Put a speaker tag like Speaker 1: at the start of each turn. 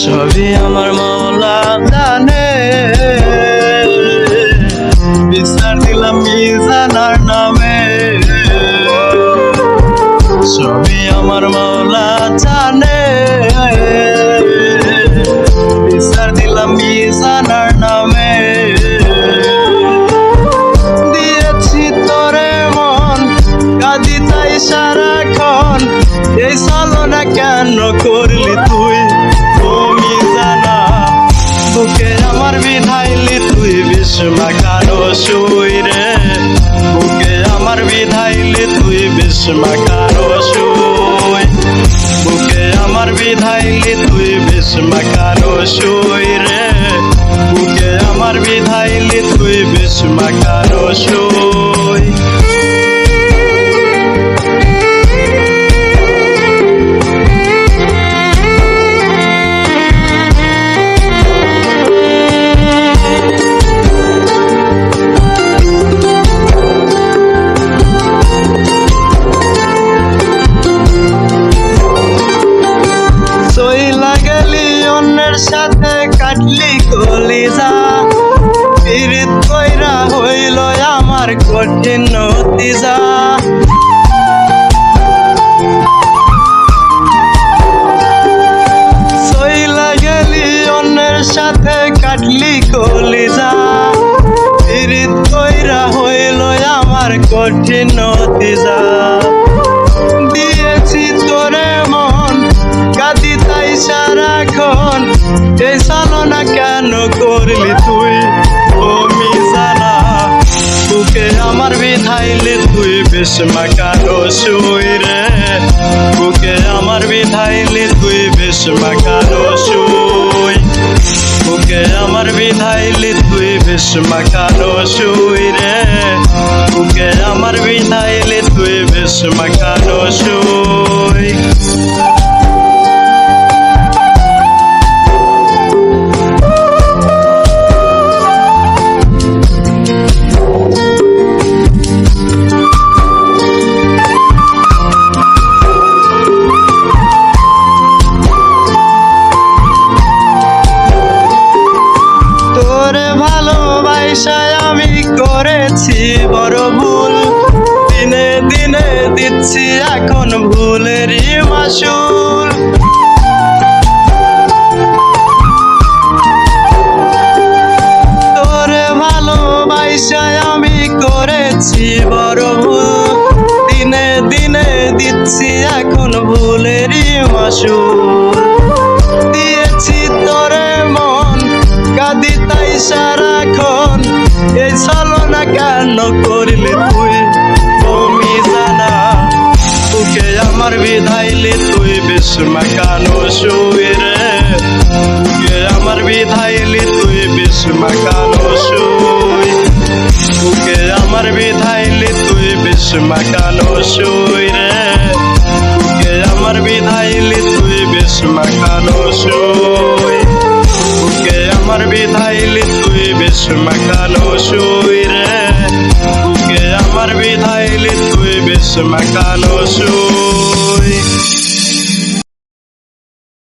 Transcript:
Speaker 1: সবই আমার মৌলা জানে। বিচার দিলাম মিজানার নামে। সবই আমার মৌলা জানে। কারও শুই রে। বুকে আমার বিধাইলে তুই বিষ্মা কারও শুই বুকে আমার বিধাইলে তুই বিষ্মা কারও শুই রে। বুকে আমার বিধাইলে তুই কারও শুই সই। সাথে কাটলি কলিজা পীড়িত কইরা হইল আমার কঠিন নতিজা সই লাগলি অন্যের সাথে কাটলি কলিজা পীড়িত কইরা হইল আমার কঠিন নতিজা কেন করলি তুই? ও মিজানা বুকে আমার বিধাইলি তুই বেশমা কারও শুই রে। বুকে আমার বিধাইলি তুই বেশমা কারও শুই বুকে আমার বিধাইলি তুই বেশমা কারও শুই রে। বুকে আমার বিধাইলি তুই বেশমা কারও শুই ভালোবাসায় আমি করেছি বড় ভুল। দিনে দিনে দিচ্ছি এখন ভুলেরই মাসুল। তোরে ভালোবাসায় আমি করেছি বড় ভুল। দিনে দিনে দিচ্ছি এখন ভুলেরই মাসুল। এই ছলনা কেন করলি তুই? তুমি জানা, তোকে আমার বিধাইলি তুই বিষ্মা কানো শুই রে। তোকে আমার বিধাইলি তুই বিষ্মা কানো শুই তোকে আমার বিধাইলি তুই বিষ্মা কানো শুই রে। তোকে আমার বিধাইলি তুই বিষ্মা কানো শুই আমার বিধাইলি তুই শুই রে আমার বিধাইলি তুই বিষ্মা কানো শুই